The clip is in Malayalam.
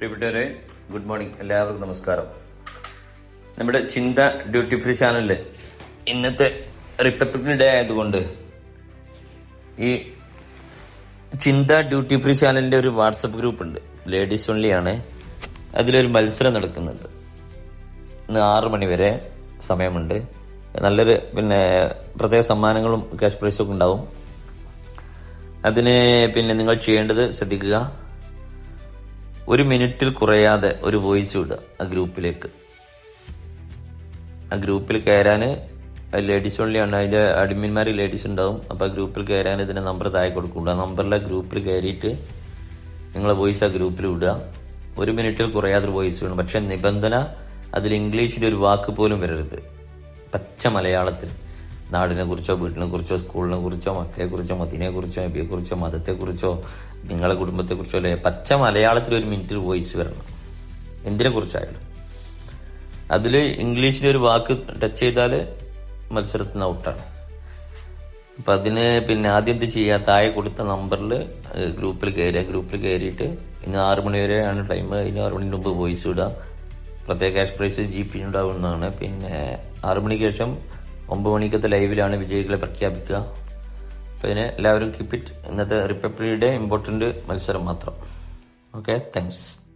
പ്രിയപ്പെട്ടവരെ ഗുഡ് മോർണിംഗ്. എല്ലാവർക്കും നമസ്കാരം. നമ്മുടെ ചിന്ത ഡ്യൂട്ടി ഫ്രീ ചാനലിൽ ഇന്നത്തെ റിപ്പബ്ലിക് ഡേ ആയതുകൊണ്ട് ഈ ചിന്ത ഡ്യൂട്ടി ഫ്രീ ചാനലിന്റെ ഒരു വാട്സപ്പ് ഗ്രൂപ്പ് ഉണ്ട് ലേഡീസ് ഓൺലി ആണ്. അതിലൊരു മത്സരം നടക്കുന്നുണ്ട്. ഇന്ന് ആറ് മണി വരെ സമയമുണ്ട്. നല്ലൊരു പിന്നെ പ്രത്യേക സമ്മാനങ്ങളും ക്യാഷ് പ്രൈസും ഒക്കെ ഉണ്ടാവും. അതിന് പിന്നെ നിങ്ങൾ ചെയ്യേണ്ടത് ശ്രദ്ധിക്കുക. ഒരു മിനിറ്റിൽ കുറയാതെ ഒരു വോയിസ് വിടുക ആ ഗ്രൂപ്പിലേക്ക്. ആ ഗ്രൂപ്പിൽ കയറാൻ ലേഡീസ് ഓൺലി ആണ്. അതിന്റെ അഡ്മിന്മാർ ലേഡീസ് ഉണ്ടാവും. അപ്പോൾ ആ ഗ്രൂപ്പിൽ കയറാൻ ഇതിന്റെ നമ്പർ താഴെ കൊടുക്കുക ആ നമ്പറിലെ ഗ്രൂപ്പിൽ കയറിയിട്ട് നിങ്ങളെ വോയിസ് ആ ഗ്രൂപ്പിൽ വിടുക. ഒരു മിനിറ്റിൽ കുറയാതെ ഒരു വോയിസ് വേണം പക്ഷെ നിബന്ധന അതിൽ ഇംഗ്ലീഷിൽ ഒരു വാക്ക് പോലും വരരുത്. പച്ച മലയാളത്തിൽ. നാടിനെ കുറിച്ചോ വീട്ടിനെ കുറിച്ചോ സ്കൂളിനെ കുറിച്ചോ മക്കളെ കുറിച്ചോ മതിനെ കുറിച്ചോ എബിയെ കുറിച്ചോ മതത്തെ കുറിച്ചോ നിങ്ങളെ കുടുംബത്തെ കുറിച്ചോ അല്ലെ? പച്ച മലയാളത്തിൽ ഒരു മിനിറ്റിൽ വോയിസ് വരണം. എന്തിനെ കുറിച്ചായാലും അതിൽ ഇംഗ്ലീഷിൽ ഒരു വാക്ക് ടച്ച് ചെയ്താൽ മത്സരത്തിൽ നിന്ന് ഔട്ടാണ് അപ്പൊ അതിന് പിന്നെ ആദ്യം എന്ത് ചെയ്യുക താഴെ കൊടുത്ത നമ്പറിൽ ഗ്രൂപ്പിൽ കയറുക ഗ്രൂപ്പിൽ കയറിയിട്ട് ഇന്ന് ആറ് മണി വരെയാണ് ടൈം ഇനി ആറ് മണിക്ക് മുമ്പ് വോയിസ് ഇടുക. പ്രത്യേക ക്യാഷ് പ്രൈസ് ജി പി ഉണ്ടാവുന്നതാണ്. പിന്നെ ആറ് മണിക്ക് ശേഷം ഒമ്പത് മണിക്കത്തെ ലൈവിലാണ് വിജയികളെ പ്രഖ്യാപിക്കുക. അപ്പം ഇതിന് എല്ലാവരും കീപ്പ് ഇറ്റ് ഇന്നത്തെ ഡേ ഇമ്പോർട്ടന്റ് മത്സരം മാത്രം. Okay thanks